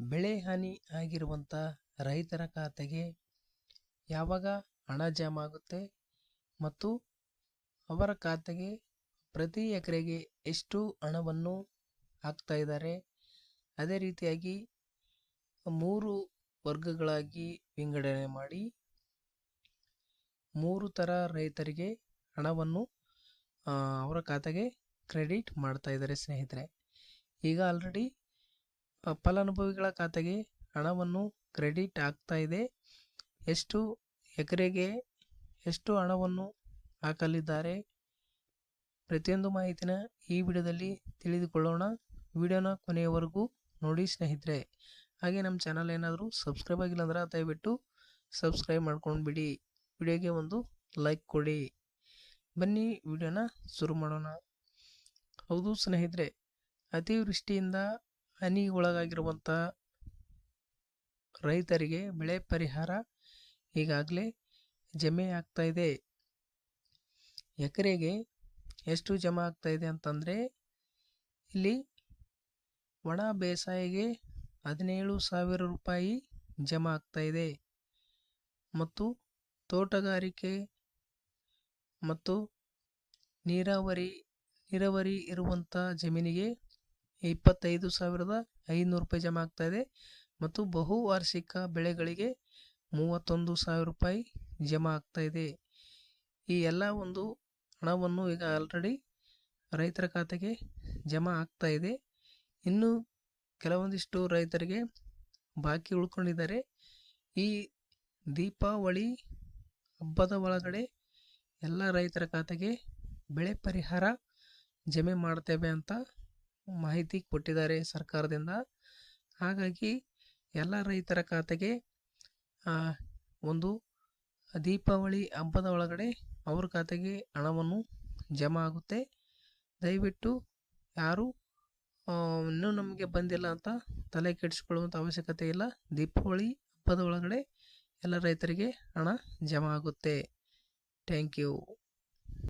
ಬೆಳೆ ಹಾನಿ ಆಗಿರುವಂಥ ರೈತರ ಖಾತೆಗೆ ಯಾವಾಗ ಹಣ ಜಮಾ ಆಗುತ್ತೆ ಮತ್ತು ಅವರ ಖಾತೆಗೆ ಪ್ರತಿ ಎಕರೆಗೆ ಎಷ್ಟು ಹಣವನ್ನು ಹಾಕ್ತಾ ಇದ್ದಾರೆ. ಅದೇ ರೀತಿಯಾಗಿ ಮೂರು ವರ್ಗಗಳಾಗಿ ವಿಂಗಡಣೆ ಮಾಡಿ ಮೂರು ಥರ ರೈತರಿಗೆ ಹಣವನ್ನು ಅವರ ಖಾತೆಗೆ ಕ್ರೆಡಿಟ್ ಮಾಡ್ತಾ ಇದ್ದಾರೆ ಸ್ನೇಹಿತರೆ. ಈಗ ಆಲ್ರೆಡಿ ಫಲಾನುಭವಿಗಳ ಖಾತೆಗೆ ಹಣವನ್ನು ಕ್ರೆಡಿಟ್ ಆಗ್ತಾ ಇದೆ. ಎಷ್ಟು ಎಕರೆಗೆ ಎಷ್ಟು ಹಣವನ್ನು ಹಾಕಲಿದ್ದಾರೆ? ಪ್ರತಿಯೊಂದು ಮಾಹಿತಿನ ಈ ವಿಡಿಯೋದಲ್ಲಿ ತಿಳಿದುಕೊಳ್ಳೋಣ. ವಿಡಿಯೋನ ಕೊನೆಯವರೆಗೂ ನೋಡಿ ಸ್ನೇಹಿತರೆ. ಹಾಗೆ ನಮ್ಮ ಚಾನಲ್ ಏನಾದರೂ ಸಬ್ಸ್ಕ್ರೈಬ್ ಆಗಿಲ್ಲ ಅಂದ್ರೆ ದಯವಿಟ್ಟು ಸಬ್ಸ್ಕ್ರೈಬ್ ಮಾಡ್ಕೊಂಡು ಬಿಡಿ ವಿಡಿಯೋಗೆ ಒಂದು ಲೈಕ್ ಕೊಡಿ. ಬನ್ನಿ ವಿಡಿಯೋನ ಶುರು ಮಾಡೋಣ. ಹೌದು ಸ್ನೇಹಿತರೆ, ಅತಿವೃಷ್ಟಿಯಿಂದ ಹಾನಿಗೊಳಗಾಗಿರುವಂಥ ರೈತರಿಗೆ ಬೆಳೆ ಪರಿಹಾರ ಈಗಾಗಲೇ ಜಮೆ ಆಗ್ತಾ ಇದೆ. ಎಕರೆಗೆ ಎಷ್ಟು ಜಮಾ ಆಗ್ತಾ ಇದೆ ಅಂತಂದರೆ ಇಲ್ಲಿ ಒಣ ಬೇಸಾಯಿಗೆ ಹದಿನೇಳು ಸಾವಿರ ರೂಪಾಯಿ ಜಮಾ ಆಗ್ತಾ ಇದೆ. ಮತ್ತು ತೋಟಗಾರಿಕೆ ಮತ್ತು ನೀರಾವರಿ ನೀರಾವರಿ ಇರುವಂಥ ಜಮೀನಿಗೆ ಇಪ್ಪತ್ತೈದು ಸಾವಿರದ ಐನೂರು ರೂಪಾಯಿ ಜಮಾ ಆಗ್ತಾ ಇದೆ. ಮತ್ತು ಬಹುವಾರ್ಷಿಕ ಬೆಳೆಗಳಿಗೆ ಮೂವತ್ತೊಂದು ಸಾವಿರ ರೂಪಾಯಿ ಜಮಾ ಆಗ್ತಾ ಇದೆ. ಈ ಎಲ್ಲ ಒಂದು ಹಣವನ್ನು ಈಗ ಆಲ್ರೆಡಿ ರೈತರ ಖಾತೆಗೆ ಜಮಾ ಆಗ್ತಾ ಇದೆ. ಇನ್ನು ಕೆಲವೊಂದಿಷ್ಟು ರೈತರಿಗೆ ಬಾಕಿ ಉಳ್ಕೊಂಡಿದ್ದಾರೆ. ಈ ದೀಪಾವಳಿ ಹಬ್ಬದ ಒಳಗಡೆ ಎಲ್ಲ ರೈತರ ಖಾತೆಗೆ ಬೆಳೆ ಪರಿಹಾರ ಜಮೆ ಮಾಡ್ತೇವೆ ಅಂತ ಮಾಹಿತಿ ಕೊಟ್ಟಿದ್ದಾರೆ ಸರ್ಕಾರದಿಂದ. ಹಾಗಾಗಿ ಎಲ್ಲ ರೈತರ ಖಾತೆಗೆ ಒಂದು ದೀಪಾವಳಿ ಹಬ್ಬದ ಒಳಗಡೆ ಅವ್ರ ಖಾತೆಗೆ ಹಣವನ್ನು ಜಮಾ ಆಗುತ್ತೆ. ದಯವಿಟ್ಟು ಯಾರು ಇನ್ನೂ ನಮಗೆ ಬಂದಿಲ್ಲ ಅಂತ ತಲೆ ಕೆಡಿಸ್ಕೊಳ್ಳುವಂಥ ಅವಶ್ಯಕತೆ ಇಲ್ಲ. ದೀಪಾವಳಿ ಹಬ್ಬದ ಒಳಗಡೆ ಎಲ್ಲ ರೈತರಿಗೆ ಹಣ ಜಮಾ ಆಗುತ್ತೆ. Thank you.